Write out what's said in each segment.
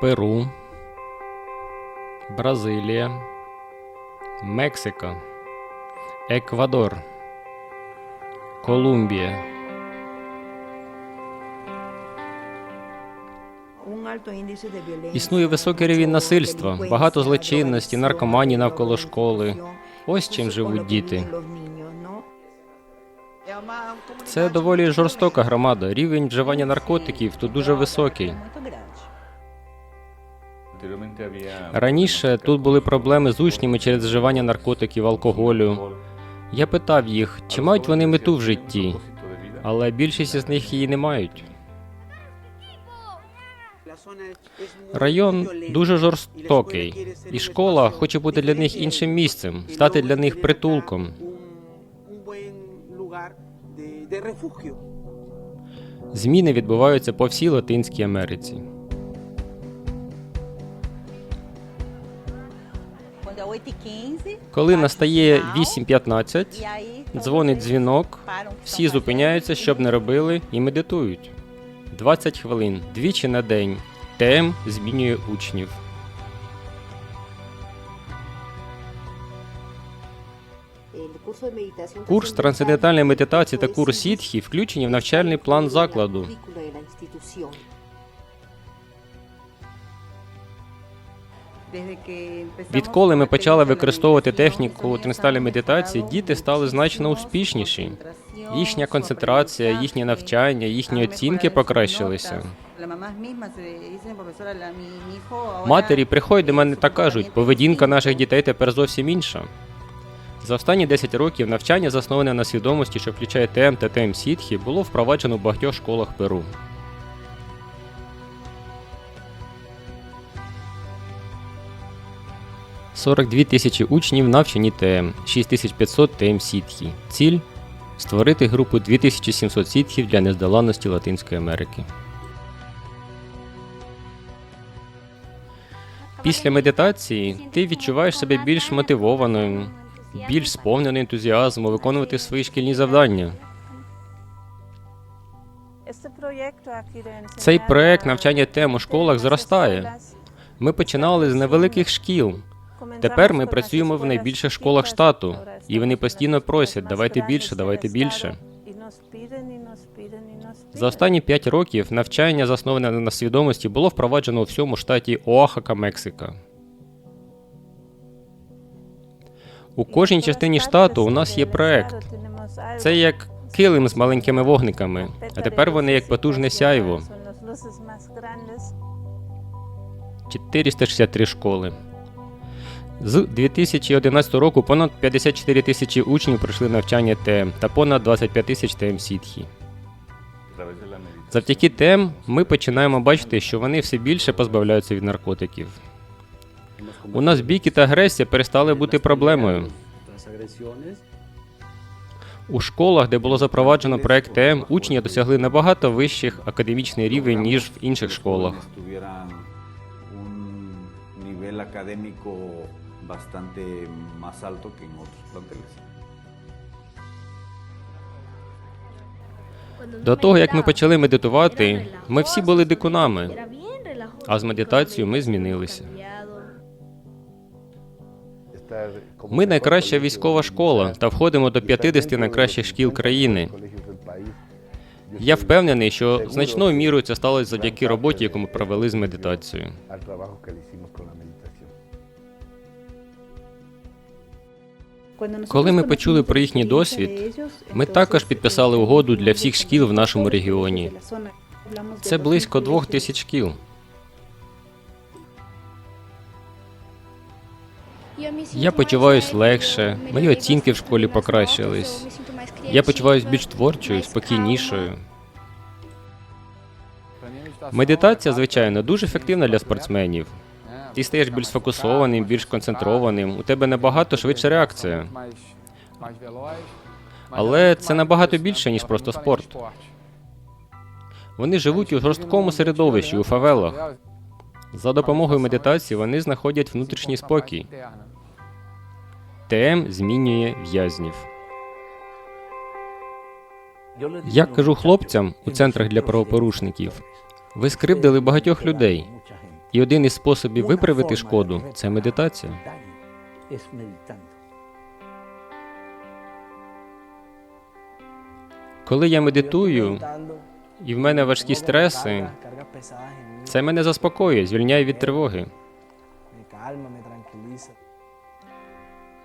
Перу, Бразилія, Мексика, Еквадор, Колумбія, Існує високий рівень насильства, багато злочинності, наркоманії навколо школи. Ось чим живуть діти. Це доволі жорстока громада. Рівень вживання наркотиків тут дуже високий. Раніше тут були проблеми з учнями через вживання наркотиків, алкоголю. Я питав їх, чи мають вони мету в житті, але більшість із них її не мають. Район дуже жорстокий, і школа хоче бути для них іншим місцем, стати для них притулком. Зміни відбуваються по всій Латинській Америці. Коли настає 8.15, дзвонить дзвінок, всі зупиняються, щоб не робили, і медитують. 20 хвилин, двічі на день. ТМ змінює учнів. Курс трансцендентальної медитації та курс сітхі включені в навчальний план закладу. Відколи ми почали використовувати техніку тринстальної медитації, діти стали значно успішніші. Їхня концентрація, їхнє навчання, їхні оцінки покращилися. Матері приходять до мене та кажуть, поведінка наших дітей тепер зовсім інша. За останні 10 років навчання, засноване на свідомості, що включає ТМ та ТМ Сітхі, було впроваджено в багатьох школах Перу. – 42 тисячі учнів навчені ТМ, 6500 ТМ Сітхі. Ціль – створити групу 2700 сітхів для нездоланності Латинської Америки. Після медитації ти відчуваєш себе більш мотивованою, більш сповненою ентузіазму виконувати свої шкільні завдання. Цей проект навчання тем у школах зростає. Ми починали з невеликих шкіл. Тепер ми працюємо в найбільших школах штату, і вони постійно просять давайте більше, давайте більше. За останні 5 років навчання, засноване на свідомості, було впроваджено у всьому штаті Оахака, Мексика. У кожній частині штату у нас є проект. Це як килим з маленькими вогниками, а тепер вони як потужне сяйво. 463 школи. З 2011 року понад 54 тисячі учнів пройшли навчання ТМ та понад 25 тисяч ТМ Сітхі. Завдяки ТМ ми починаємо бачити, що вони все більше позбавляються від наркотиків. У нас біки та агресія перестали бути проблемою. У школах, де було запроваджено проект ТМ, учні досягли набагато вищих академічний рівень, ніж в інших школах. Bastante más alto que en otros planteles. До того, як ми почали медитувати, ми всі були дикунами, а з медитацією ми змінилися. Ми найкраща військова школа та входимо до 50 найкращих шкіл країни. Я впевнений, що значною мірою це сталося завдяки роботі, яку ми провели з медитацією. Коли ми почули про їхній досвід, ми також підписали угоду для всіх шкіл в нашому регіоні. Це близько двох тисяч шкіл. Я почуваюсь легше, мої оцінки в школі покращились. Я почуваюся більш творчою, спокійнішою. Медитація, звичайно, дуже ефективна для спортсменів. Ти стаєш більш сфокусованим, більш концентрованим, у тебе набагато швидша реакція. Але це набагато більше, ніж просто спорт. Вони живуть у жорсткому середовищі, у фавелах. За допомогою медитації вони знаходять внутрішній спокій. ТМ змінює в'язнів. Я кажу хлопцям у центрах для правопорушників: ви скривдили багатьох людей. І один із способів виправити шкоду це медитація. Коли я медитую, і в мене важкі стреси, це мене заспокоює, звільняє від тривоги.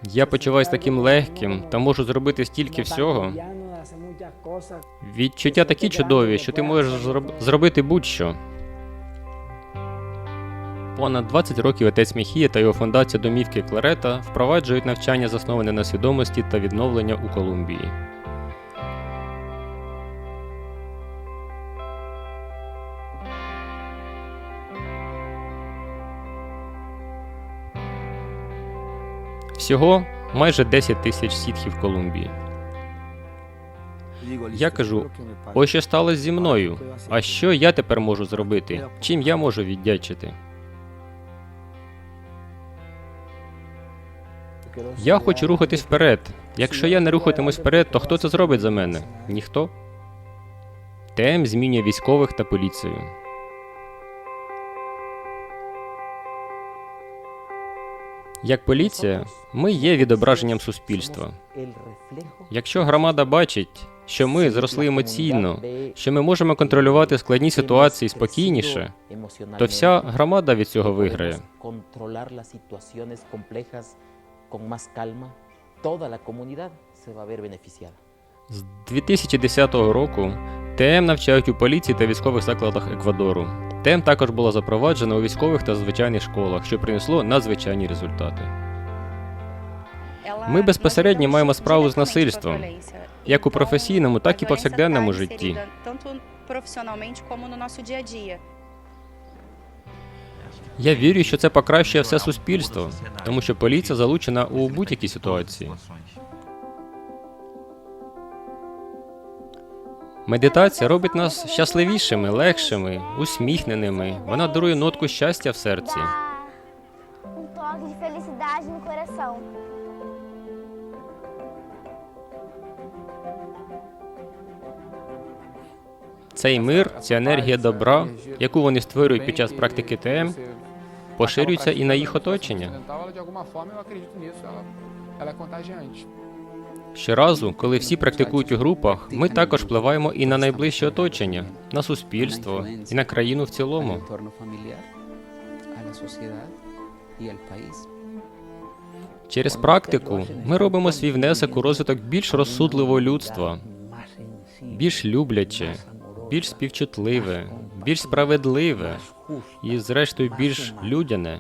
Я почуваюся таким легким та можу зробити стільки всього. Відчуття такі чудові, що ти можеш зроб- зробити будь-що. Понад 20 років отець Міхія та його фундація домівки Кларета впроваджують навчання, засноване на свідомості та відновлення у Колумбії. Всього майже 10 тисяч сітхів Колумбії. Я кажу, ось що сталося зі мною. А що я тепер можу зробити? Чим я можу віддячити? Я хочу рухатись вперед. Якщо я не рухатимусь вперед, то хто це зробить за мене? Ніхто. ТМ змінює військових та поліцію. Як поліція, ми є відображенням суспільства. Якщо громада бачить, що ми зросли емоційно, що ми можемо контролювати складні ситуації спокійніше, то вся громада від цього виграє. Con más calma, toda la comunidad se va a ver beneficiada. З 2010 року ТМ навчають у поліції та військових закладах Еквадору. ТМ також була запроваджена у військових та звичайних школах, що принесло надзвичайні результати. Ми безпосередньо маємо справу з насильством, Як у професійному, так і повсякденному житті. Я вірю, що це покращує все суспільство, тому що поліція залучена у будь-якій ситуації. Медитація робить нас щасливішими, легшими, усміхненими. Вона дарує нотку щастя в серці. um toque de felicidade no coração. Цей мир, ця енергія добра, яку вони створюють під час практики ТМ, поширюється і на їх оточення. Щоразу, коли всі практикують у групах, ми також впливаємо і на найближче оточення, на суспільство і на країну в цілому. Через практику ми робимо свій внесок у розвиток більш розсудливого людства, більш любляче, більш співчутливе, більш справедливе і, зрештою, більш людяне.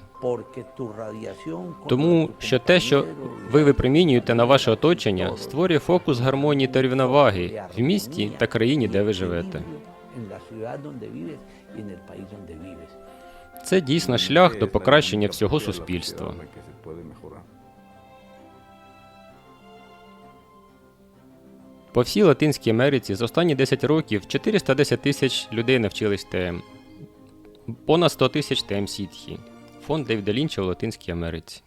Тому що те, що ви випромінюєте на ваше оточення, створює фокус гармонії та рівноваги в місті та країні, де ви живете. Це дійсно шлях до покращення всього суспільства. По всій Латинській Америці за останні 10 років 410 тисяч людей навчились ТМ. Понад 100 тисяч ТМ сітхі. Фонд Девіда Лінча в Латинській Америці.